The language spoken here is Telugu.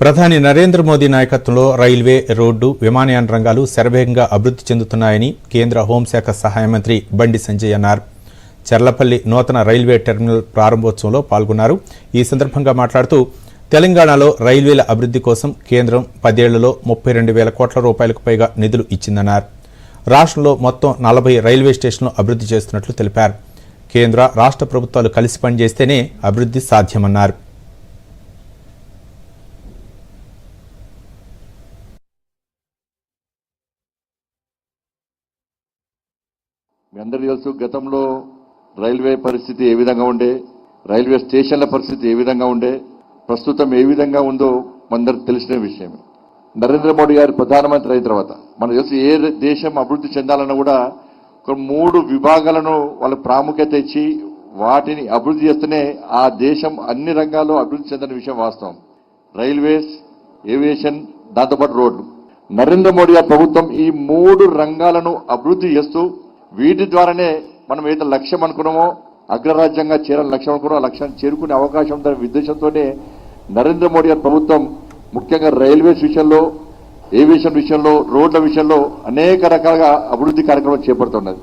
ప్రధాని నరేంద్ర మోదీ నాయకత్వంలో రైల్వే రోడ్డు విమానయాన రంగాలు శరవేగంగా అభివృద్ధి చెందుతున్నాయని కేంద్ర హోంశాఖ సహాయ మంత్రి బండి సంజయ్ అన్నారు. చర్లపల్లి నూతన రైల్వే టెర్మినల్ ప్రారంభోత్సవంలో పాల్గొన్నారు. ఈ సందర్భంగా మాట్లాడుతూ తెలంగాణలో రైల్వేల అభివృద్ధి కోసం కేంద్రం పదేళ్ళలో ముప్పై రెండు వేల కోట్ల రూపాయలకు పైగా నిధులు ఇచ్చిందన్నారు. రాష్ట్రంలో మొత్తం నలభై రైల్వే స్టేషన్లు అభివృద్ధి చేస్తున్నట్లు తెలిపారు. కేంద్ర రాష్ట్ర ప్రభుత్వాలు కలిసి పనిచేస్తేనే అభివృద్ధి సాధ్యమన్నారు. మీ అందరికీ తెలుసు గతంలో రైల్వే పరిస్థితి ఏ విధంగా ఉండే రైల్వే స్టేషన్ల పరిస్థితి ఏ విధంగా ఉండే ప్రస్తుతం ఏ విధంగా ఉందో మనందరికి తెలిసిన విషయమే నరేంద్ర మోడీ గారు ప్రధానమంత్రి అయిన తర్వాత మనకు తెలుసు ఏ దేశం అభివృద్ధి చెందాలన్నా కూడా ఒక మూడు విభాగాలను వాళ్ళ ప్రాముఖ్యత ఇచ్చి వాటిని అభివృద్ధి చేస్తేనే ఆ దేశం అన్ని రంగాల్లో అభివృద్ధి చెందిన విషయం వాస్తవం. రైల్వేస్ ఏవియేషన్ దాంతోపాటు రోడ్లు. నరేంద్ర మోడీ గారి ప్రభుత్వం ఈ మూడు రంగాలను అభివృద్ధి చేస్తూ వీటి ద్వారానే మనం ఏదైతే లక్ష్యం అనుకున్నామో అగ్రరాజ్యంగా చేరాలని లక్ష్యం అనుకున్నామో ఆ లక్ష్యాన్ని చేరుకునే అవకాశం ఉందనే ఉద్దేశంతోనే నరేంద్ర మోడీ గారి ప్రభుత్వం ముఖ్యంగా రైల్వేస్ విషయంలో ఏవియేషన్ విషయంలో రోడ్ల విషయంలో అనేక రకాలుగా అభివృద్ధి కార్యక్రమాలు చేపడుతున్నది.